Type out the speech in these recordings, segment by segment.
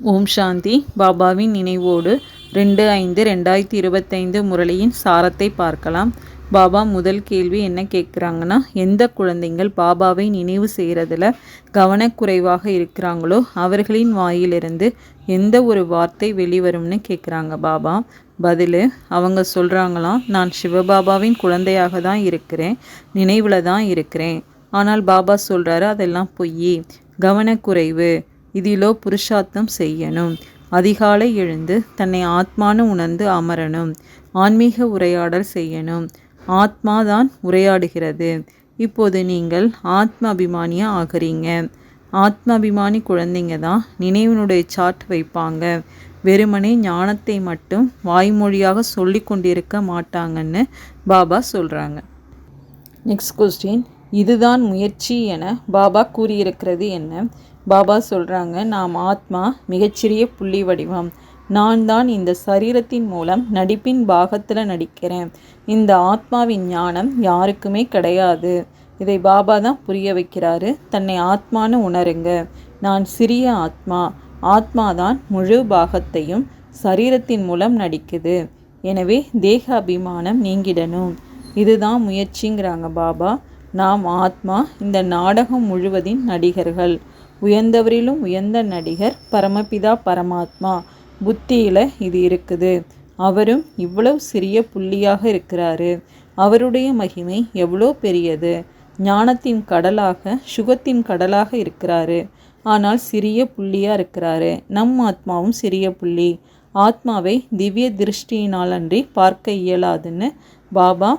ஓம் சாந்தி. பாபாவின் நினைவோடு ரெண்டு ஐந்து ரெண்டாயிரத்தி இருபத்தைந்து முரளியின் சாரத்தை பார்க்கலாம். பாபா முதல் கேள்வி என்ன கேட்குறாங்கன்னா எந்த குழந்தைங்கள் பாபாவை நினைவு செய்கிறதுல கவனக்குறைவாக இருக்கிறாங்களோ அவர்களின் வாயிலிருந்து எந்த ஒரு வார்த்தை வெளிவரும்னு கேட்குறாங்க பாபா. பதில் அவங்க சொல்கிறாங்களாம் நான் சிவபாபாவின் குழந்தையாக தான் இருக்கிறேன் நினைவில் தான் இருக்கிறேன். ஆனால் பாபா சொல்கிறாரு அதெல்லாம் பொய். கவனக்குறைவு. இதிலோ புருஷார்த்தம் செய்யணும். அதிகாலை எழுந்து தன்னை ஆத்மானு உணர்ந்து அமரணும். ஆன்மீக உரையாடல் செய்யணும். ஆத்மா தான் உரையாடுகிறது. இப்போது நீங்கள் ஆத்ம அபிமானியாக ஆகிறீங்க. ஆத்ம அபிமானி குழந்தைங்க தான் நினைவினுடைய சாட் வைப்பாங்க. வெறுமனே ஞானத்தை மட்டும் வாய்மொழியாக சொல்லி கொண்டிருக்க மாட்டாங்கன்னு பாபா சொல்கிறாங்க நெக்ஸ்ட் கொஸ்டின் இதுதான் முயற்சி என பாபா கூறியிருக்கிறது என்ன? பாபா சொல்கிறாங்க நாம் ஆத்மா மிகச்சிறிய புள்ளி வடிவம். நான் தான் இந்த சரீரத்தின் மூலம் நடிப்பின் பாகத்தில் நடிக்கிறேன். இந்த ஆத்மாவின் ஞானம் யாருக்குமே கிடையாது. இதை பாபா தான் புரிய வைக்கிறாரு. தன்னை ஆத்மானு உணருங்க. நான் சிறிய ஆத்மா. ஆத்மா தான் முழு பாகத்தையும் சரீரத்தின் மூலம் நடிக்குது. எனவே தேக அபிமானம் நீங்கிடணும். இதுதான் முயற்சிங்கிறாங்க பாபா. நாம் ஆத்மா இந்த நாடகம் முழுவதின் நடிகர்கள். உயர்ந்தவரிலும் உயர்ந்த நடிகர் பரமபிதா பரமாத்மா. புத்தியில் இது இருக்குது. அவரும் இவ்வளவு சிறிய புள்ளியாக இருக்கிறாரு. அவருடைய மகிமை எவ்வளோ பெரியது. ஞானத்தின் கடலாக சுகத்தின் கடலாக இருக்கிறாரு. ஆனால் சிறிய புள்ளியாக இருக்கிறாரு. நம் ஆத்மாவும் சிறிய புள்ளி. ஆத்மாவை திவ்ய திருஷ்டியினால் அன்றி பார்க்க இயலாதுன்னு பாபா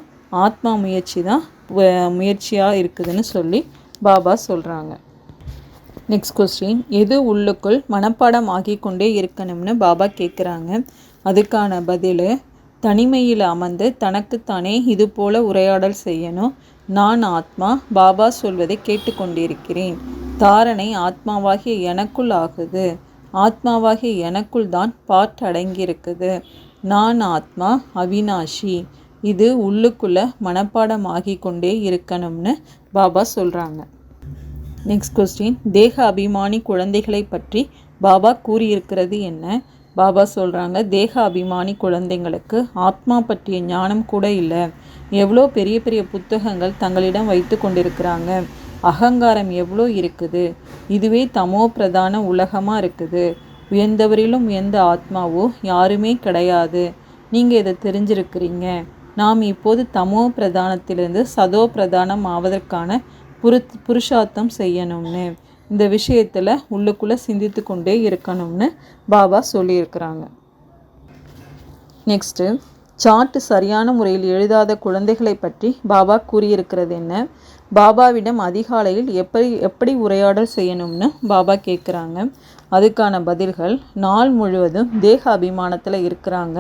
ஆத்மா முயற்சி தான் முயற்சியாக இருக்குதுன்னு சொல்லி பாபா சொல்கிறாங்க நெக்ஸ்ட் கொஸ்டின் எது உள்ளுக்குள் மனப்பாடம் ஆகி கொண்டே இருக்கணும்னு பாபா கேட்குறாங்க அதுக்கான பதில் தனிமையில் அமர்ந்து தனக்குத்தானே இது போல உரையாடல் செய்யணும். நான் ஆத்மா பாபா சொல்வதை கேட்டுக்கொண்டிருக்கிறேன். தாரணை ஆத்மாவாகிய எனக்குள் ஆகுது. ஆத்மாவாகிய எனக்குள் தான் பாட் அடங்கியிருக்குது. நான் ஆத்மா அவினாஷி. இது உள்ளுக்குள்ளே மனப்பாடம் ஆகி கொண்டே இருக்கணும்னு பாபா சொல்கிறாங்க நெக்ஸ்ட் கொஸ்டின் தேக அபிமானி குழந்தைகளை பற்றி பாபா கூறியிருக்கிறது என்ன? பாபா சொல்கிறாங்க தேக அபிமானி குழந்தைங்களுக்கு ஆத்மா பற்றிய ஞானம் கூட இல்லை. எவ்வளோ பெரிய பெரிய புத்தகங்கள் தங்களிடம் வைத்து கொண்டிருக்கிறாங்க. அகங்காரம் எவ்வளோ இருக்குது? இதுவே தமோ பிரதான உலகமாக இருக்குது. உயர்ந்தவரிலும் உயர்ந்த ஆத்மாவோ யாருமே கிடையாது. நீங்கள் இதை தெரிஞ்சிருக்கிறீங்க. நாம் இப்போது தமோ பிரதானத்திலிருந்து சதோ பிரதானம் ஆவதற்கான புரு புருஷார்த்தம் செய்யணும்னு. இந்த விஷயத்தில் உள்ளுக்குள்ளே சிந்தித்து கொண்டே இருக்கணும்னு பாபா சொல்லியிருக்கிறாங்க. நெக்ஸ்ட்டு சார்ட்டு சரியான முறையில் எழுதாத குழந்தைகளை பற்றி பாபா கூறியிருக்கிறது என்ன? பாபாவிடம் அதிகாலையில் எப்படி எப்படி உரையாடல் செய்யணும்னு பாபா கேட்குறாங்க. அதுக்கான பதில்கள் நாள் முழுவதும் தேக அபிமானத்தில் இருக்கிறாங்க.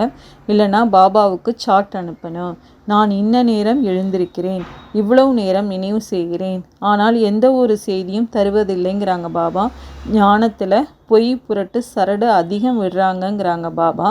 இல்லைனா பாபாவுக்கு சாட் அனுப்பணும். நான் இன்ன நேரம் எழுந்திருக்கிறேன். இவ்வளவு நேரம் நினைவு செய்கிறேன். ஆனால் எந்த ஒரு செய்தியும் தருவதில்லைங்கிறாங்க பாபா. ஞானத்தில் பொய் புரட்டு சரடு அதிகம் விடுறாங்கங்கிறாங்க பாபா.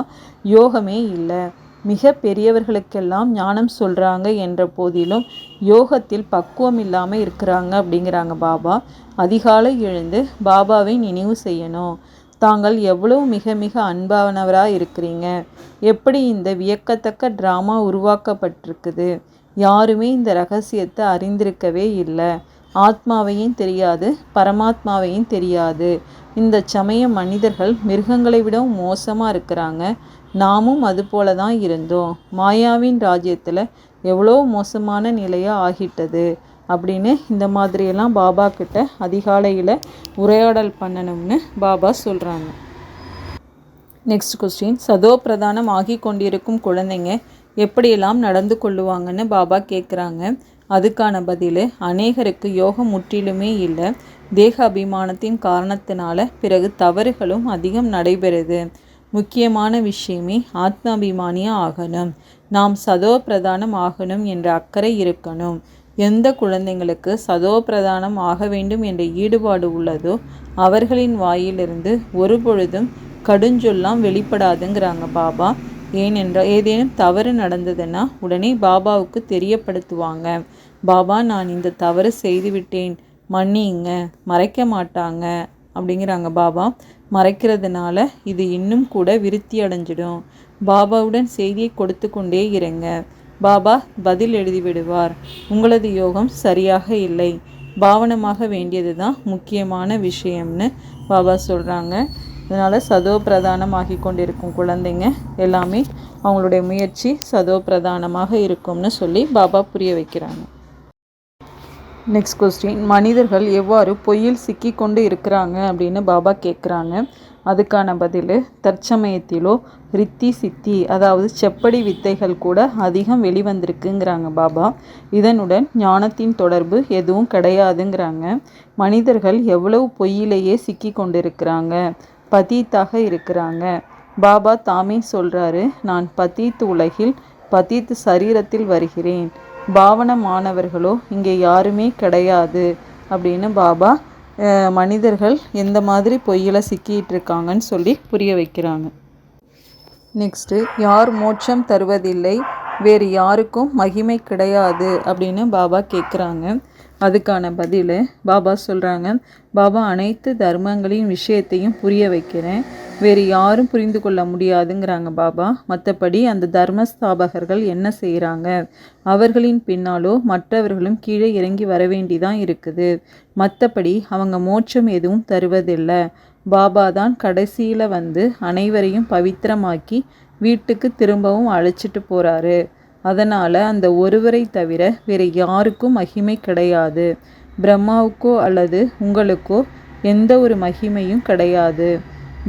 யோகமே இல்லை. மிக பெரியவர்களுக்கெல்லாம் ஞானம் சொல்கிறாங்க என்ற போதிலும் யோகத்தில் பக்குவம் இல்லாமல் இருக்கிறாங்க அப்படிங்கிறாங்க பாபா. அதிகாலை எழுந்து பாபாவை நினைவு செய்யணும். தாங்கள் எவ்வளவு மிக மிக அன்பானவராக இருக்கிறீங்க. எப்படி இந்த வியக்கத்தக்க ட்ராமா உருவாக்கப்பட்டிருக்குது. யாருமே இந்த ரகசியத்தை அறிந்திருக்கவே இல்லை. ஆத்மாவையும் தெரியாது பரமாத்மாவையும் தெரியாது. இந்த சமய மனிதர்கள் மிருகங்களை விடவும் மோசமாக இருக்கிறாங்க. நாமும் அது போல தான் இருந்தோம். மாயாவின் ராஜ்யத்தில் எவ்வளோ மோசமான நிலையாக ஆகிட்டது அப்படின்னு இந்த மாதிரியெல்லாம் பாபா கிட்ட அதிகாலையில் உரையாடல் பண்ணணும்னு பாபா சொல்கிறாங்க நெக்ஸ்ட் கொஸ்டின் சதோ பிரதானம் ஆகி கொண்டிருக்கும் குழந்தைங்க எப்படியெல்லாம் நடந்து கொள்ளுவாங்கன்னு பாபா கேட்குறாங்க அதுக்கான பதில் அநேகருக்கு யோகம் முற்றிலுமே இல்லை. தேக அபிமானத்தின் காரணத்தினால பிறகு தவறுகளும் அதிகம் நடைபெறுது. முக்கியமான விஷயமே ஆத்மாபிமானியாக ஆகணும். நாம் சதோ பிரதானம் ஆகணும் என்ற அக்கறை இருக்கணும். எந்த குழந்தைங்களுக்கு சதோ பிரதானம் ஆக வேண்டும் என்ற ஈடுபாடு உள்ளதோ அவர்களின் வாயிலிருந்து ஒரு பொழுதும் கடுஞ்சொல்லாம் வெளிப்படாதுங்கிறாங்க பாபா. ஏனென்றால் ஏதேனும் தவறு நடந்ததுன்னா உடனே பாபாவுக்கு தெரியப்படுத்துவாங்க. பாபா நான் இந்த தவறு செய்துவிட்டேன். மன்னிங்க மறைக்க மாட்டாங்க. அப்படிங்கிறாங்க பாபா. மறைக்கிறதுனால இது இன்னும் கூட விருத்தி அடைஞ்சிடும். பாபாவுடன் செய்தியை கொடுத்து கொண்டே இருங்க பாபா பதில் எழுதிவிடுவார் உங்களது யோகம் சரியாக இல்லை. பாவனமாக வேண்டியது தான் முக்கியமான விஷயம்னு பாபா சொல்கிறாங்க இதனால் சதோ பிரதானமாகி கொண்டிருக்கும் குழந்தைங்க எல்லாமே அவங்களுடைய முயற்சி சதோ பிரதானமாக இருக்கும்னு சொல்லி பாபா புரிய வைக்கிறாங்க. நெக்ஸ்ட் கொஸ்டின் மனிதர்கள் எவ்வாறு பொய்யில் சிக்கி கொண்டு இருக்கிறாங்க அப்படின்னு பாபா கேட்குறாங்க அதுக்கான பதில் தற்சமயத்திலோ ரித்தி சித்தி அதாவது செப்படி வித்தைகள் கூட அதிகம் வெளிவந்திருக்குங்கிறாங்க பாபா. இதனுடன் ஞானத்தின் தொடர்பு எதுவும் கிடையாதுங்கிறாங்க. மனிதர்கள் எவ்வளவு பொய்யிலேயே சிக்கி கொண்டிருக்கிறாங்க பதீத்தாக இருக்கிறாங்க. பாபா தாமே சொல்கிறாரு நான் பதீத்து உலகில் பதீத்து சரீரத்தில் வருகிறேன். பாவனமானவர்களோ இங்கே யாருமே கிடையாது அப்படின்னு பாபா மனிதர்கள் எந்த மாதிரி பொய்யில் சிக்கிட்டு இருக்காங்கன்னு சொல்லி புரிய வைக்கிறாங்க. நெக்ஸ்ட்டு யார் மோட்சம் தருவதில்லை வேறு யாருக்கும் மகிமை கிடையாது அப்படின்னு பாபா கேட்குறாங்க அதுக்கான பதில் பாபா சொல்கிறாங்க பாபா அனைத்து தர்மங்களின் விஷயத்தையும் புரிய வைக்கிறேன். வேறு யாரும் புரிந்து கொள்ள முடியாதுங்கிறாங்க பாபா. மற்றபடி அந்த தர்மஸ்தாபகர்கள் என்ன செய்கிறாங்க அவர்களின் பின்னாலோ மற்றவர்களும் கீழே இறங்கி வர வேண்டிதான் இருக்குது. மற்றபடி அவங்க மோட்சம் எதுவும் தருவதில்லை. பாபா தான் கடைசியில் வந்து அனைவரையும் பவித்திரமாக்கி வீட்டுக்கு திரும்பவும் அழைச்சிட்டு போகிறாரு அதனால் அந்த ஒருவரை தவிர வேறு யாருக்கும் மகிமை கிடையாது. பிரம்மாவுக்கோ அல்லது உங்களுக்கோ எந்த ஒரு மகிமையும் கிடையாது.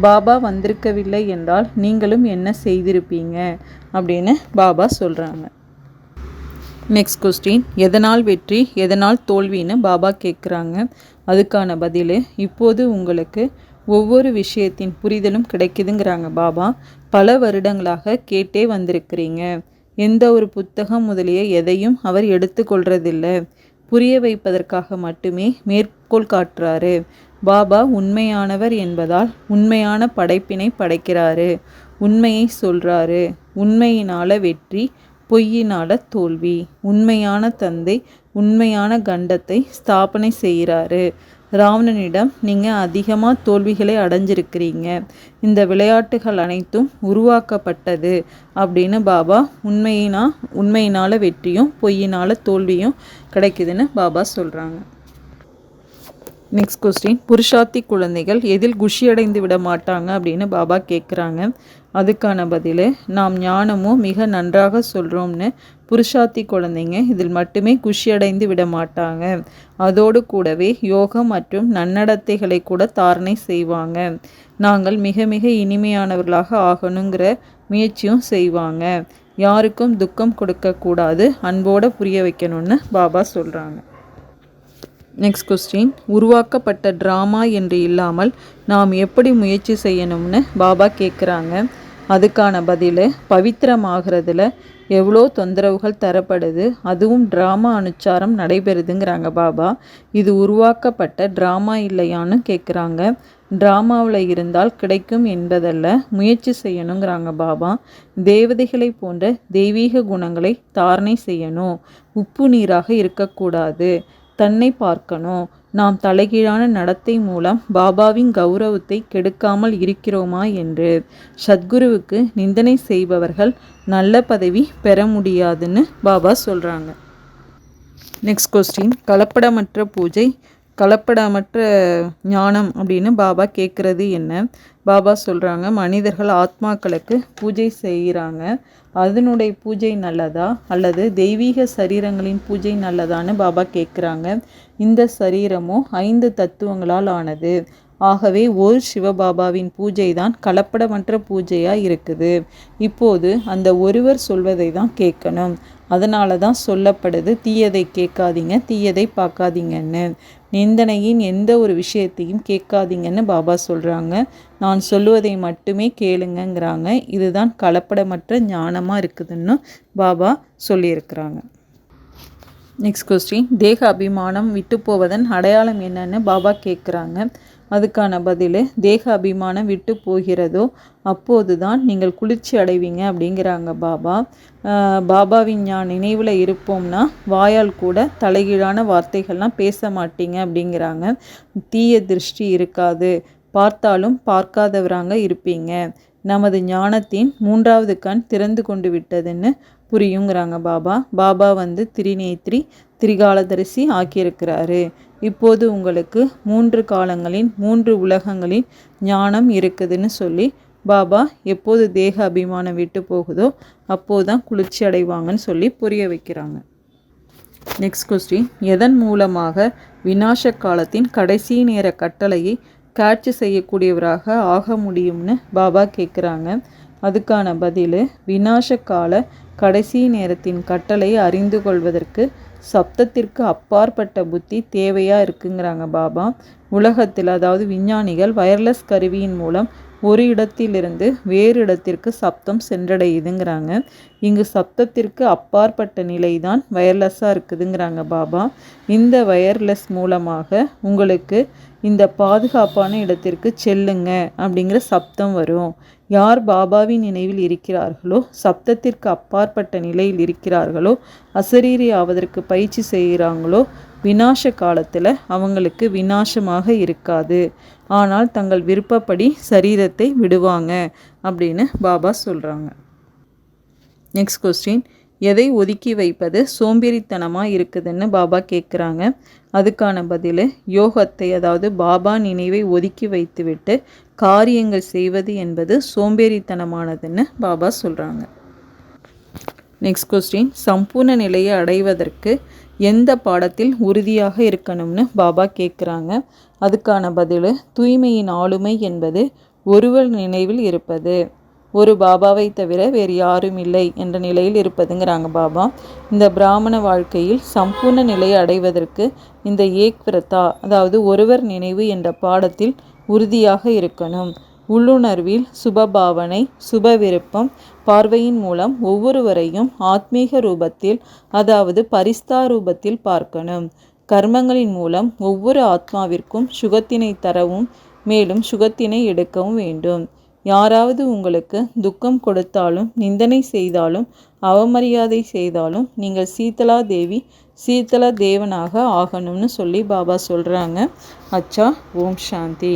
பாபா வந்திருக்கவில்லை என்றால் நீங்களும் என்ன செய்திருப்பீங்க? அப்படின்னு பாபா சொல்கிறாங்க நெக்ஸ்ட் கொஸ்டின் எதனால் வெற்றி எதனால் தோல்வின்னு பாபா கேட்குறாங்க அதுக்கான பதில் இப்போது உங்களுக்கு ஒவ்வொரு விஷயத்தின் புரிதலும் கிடைக்குதுங்கிறாங்க பாபா. பல வருடங்களாக கேட்டே வந்திருக்கிறீங்க. எந்த ஒரு புத்தகம் முதலிய எதையும் அவர் எடுத்துக்கொள்றதில்லை. புரிய வைப்பதற்காக மட்டுமே மேற்கோள் காட்டுறாரு. பாபா உண்மையானவர் என்பதால் உண்மையான படைப்பினை படைக்கிறாரு. உண்மையை சொல்கிறாரு உண்மையினால வெற்றி பொய்யினால தோல்வி. உண்மையான தந்தை உண்மையான கண்டத்தை ஸ்தாபனை செய்கிறாரு. ராவணனிடம் நீங்கள் அதிகமாக தோல்விகளை அடைஞ்சிருக்கிறீங்க. இந்த விளையாட்டுகள் அனைத்தும் உருவாக்கப்பட்டது அப்படின்னு பாபா உண்மையினா உண்மையினால் வெற்றியும் பொய்யினால் தோல்வியும் கிடைக்குதுன்னு பாபா சொல்கிறாங்க நெக்ஸ்ட் கொஸ்டின் புருஷாத்தி குழந்தைகள் எதில் குஷியடைந்து விட மாட்டாங்க அப்படின்னு பாபா கேட்குறாங்க அதுக்கான பதில் நாம் ஞானமும் மிக நன்றாக சொல்கிறோம்னு புருஷாத்தி குழந்தைங்க இதில் மட்டுமே குஷியடைந்து விட மாட்டாங்க. அதோடு கூடவே யோகம் மற்றும் நன்னடத்தைகளை கூட தாரணை செய்வாங்க. நாங்கள் மிக மிக இனிமையானவர்களாக ஆகணுங்கிற முயற்சியும் செய்வாங்க. யாருக்கும் துக்கம் கொடுக்கக்கூடாது அன்போடு புரிய வைக்கணும்னு பாபா சொல்கிறாங்க நெக்ஸ்ட் கொஸ்டின் உருவாக்கப்பட்ட ட்ராமா என்று இல்லாமல் நாம் எப்படி முயற்சி செய்யணும்னு பாபா கேட்குறாங்க அதுக்கான பதில் பவித்திரமாகிறதுல எவ்வளோ தொந்தரவுகள் தரப்படுது அதுவும் ட்ராமா அனுச்சாரம் நடைபெறுதுங்கிறாங்க பாபா. இது உருவாக்கப்பட்ட ட்ராமா இல்லையான்னு கேட்குறாங்க ட்ராமாவில் இருந்தால் கிடைக்கும் என்பதல்ல முயற்சி செய்யணுங்கிறாங்க பாபா. தேவதைகளை போன்ற தெய்வீக குணங்களை தாரணை செய்யணும். உப்பு நீராக இருக்கக்கூடாது. தன்னை பார்க்கணும். நாம் தலைகீழான நடத்தை மூலம் பாபாவின் கௌரவத்தை கெடுக்காமல் இருக்கிறோமா என்று. சத்குருவுக்கு நிந்தனை செய்பவர்கள் நல்ல பதவி பெற முடியாதுன்னு பாபா சொல்கிறாங்க நெக்ஸ்ட் கொஸ்டின் கலப்படமற்ற பூஜை கலப்படமற்ற ஞானம் அப்படின்னு பாபா கேட்குறது என்ன? பாபா சொல்கிறாங்க மனிதர்கள் ஆத்மாக்களுக்கு பூஜை செய்கிறாங்க. அதனுடைய பூஜை நல்லதா? அல்லது தெய்வீக சரீரங்களின் பூஜை நல்லதான்னு பாபா கேட்குறாங்க இந்த சரீரமோ ஐந்து தத்துவங்களால் ஆனது. ஆகவே ஒரு சிவபாபாவின் பூஜை தான் கலப்படமற்ற பூஜையாக இருக்குது. இப்போது அந்த ஒருவர் சொல்வதை தான் கேட்கணும். அதனால தான் சொல்லப்படுது தீயதை கேட்காதீங்க தீயதை பார்க்காதீங்கன்னு. நிந்தனையின் எந்த ஒரு விஷயத்தையும் கேட்காதீங்கன்னு பாபா சொல்கிறாங்க நான் சொல்லுவதை மட்டுமே கேளுங்கங்கிறாங்க. இதுதான் கலப்படமற்ற ஞானமாக இருக்குதுன்னு பாபா சொல்லியிருக்கிறாங்க. நெக்ஸ்ட் கொஸ்டின் தேக அபிமானம் விட்டு போவதன் அடையாளம் என்னன்னு பாபா கேட்குறாங்க. அதுக்கான பதில் தேக அபிமானம் விட்டு போகிறதோ அப்போது தான் நீங்கள் குளிர்ச்சி அடைவீங்க அப்படிங்கிறாங்க பாபா. பாபாவின் ஞான் நினைவில் இருப்போம்னா வாயால் கூட தலைகீழான வார்த்தைகள்லாம் பேச மாட்டீங்க அப்படிங்கிறாங்க. தீய திருஷ்டி இருக்காது. பார்த்தாலும் பார்க்காதவராங்க இருப்பீங்க. நமது ஞானத்தின் மூன்றாவது கண் திறந்து கொண்டு விட்டதுன்னு புரியுங்கிறாங்க பாபா. பாபா வந்து திரிநேத்ரி திரிகாலதரிசி ஆக்கியிருக்கிறாரு. இப்போது உங்களுக்கு மூன்று காலங்களின் மூன்று உலகங்களின் ஞானம் இருக்குதுன்னு சொல்லி பாபா எப்போது தேக அபிமானம் விட்டு போகுதோ அப்போதான் குளிர்ச்சி அடைவாங்கன்னு சொல்லி புரிய வைக்கிறாங்க. நெக்ஸ்ட் கொஸ்டின் எதன் மூலமாக விநாச காலத்தின் கடைசி நேர கட்டளையை கேட்ச் செய்யக்கூடியவராக ஆக முடியும்னு பாபா கேட்குறாங்க அதுக்கான பதில் விநாச கால கடைசி நேரத்தின் கட்டளை அறிந்து கொள்வதற்கு சப்தத்திற்கு அப்பாற்பட்ட புத்தி தேவையாக இருக்குங்கிறாங்க பாபா. உலகத்தில் அதாவது விஞ்ஞானிகள் வயர்லெஸ் கருவியின் மூலம் ஒரு இடத்திலிருந்து வேறு இடத்திற்கு சப்தம் சென்றடையுதுங்கிறாங்க. இங்கு சப்தத்திற்கு அப்பாற்பட்ட நிலை தான் வயர்லெஸ்ஸாக இருக்குதுங்கிறாங்க பாபா. இந்த வயர்லெஸ் மூலமாக உங்களுக்கு இந்த பாதுகாப்பான இடத்திற்கு செல்லுங்க அப்படிங்கிற சப்தம் வரும். யார் பாபாவின் நினைவில் இருக்கிறார்களோ சப்தத்திற்கு அப்பாற்பட்ட நிலையில் இருக்கிறார்களோ அசரீரி ஆவதற்கு பயிற்சி செய்கிறாங்களோ வினாச காலத்தில் அவங்களுக்கு வினாசமாக இருக்காது. ஆனால் தங்கள் விருப்பப்படி சரீரத்தை விடுவாங்க அப்படின்னு பாபா சொல்கிறாங்க நெக்ஸ்ட் கொஸ்டின் எதை ஒதுக்கி வைப்பது சோம்பேறித்தனமாக இருக்குதுன்னு பாபா கேட்குறாங்க அதுக்கான பதில் யோகத்தை அதாவது பாபா நினைவை ஒதுக்கி வைத்துவிட்டு காரியங்கள் செய்வது என்பது சோம்பேறித்தனமானதுன்னு பாபா சொல்கிறாங்க நெக்ஸ்ட் கொஸ்டின் சம்பூர்ண நிலையை அடைவதற்கு எந்த பாடத்தில் உறுதியாக இருக்கணும்னு பாபா கேட்குறாங்க அதுக்கான பதில் தூய்மையின் ஆளுமை என்பது ஒருவர் நினைவில் இருப்பது. ஒரு பாபாவை தவிர வேறு யாரும் இல்லை என்ற நிலையில் இருப்பதுங்கிறாங்க பாபா. இந்த பிராமண வாழ்க்கையில் சம்பூர்ண நிலையை அடைவதற்கு இந்த ஏக்விரதா அதாவது ஒருவர் நினைவு என்ற பாடத்தில் உறுதியாக இருக்கணும். உள்ளுணர்வில் சுபபாவனை சுப விருப்பம் பார்வையின் மூலம் ஒவ்வொருவரையும் ஆத்மீக ரூபத்தில் அதாவது பரிஸ்தா ரூபத்தில் பார்க்கணும். கர்மங்களின் மூலம் ஒவ்வொரு ஆத்மாவிற்கும் சுகத்தினை தரவும் மேலும் சுகத்தினை எடுக்கவும் வேண்டும். யாராவது உங்களுக்கு துக்கம் கொடுத்தாலும் நிந்தனை செய்தாலும் அவமரியாதை செய்தாலும் நீங்கள் சீதலா தேவி சீதலா தேவனாக ஆகணும்னு சொல்லி பாபா சொல்கிறாங்க அச்சா ஓம் சாந்தி.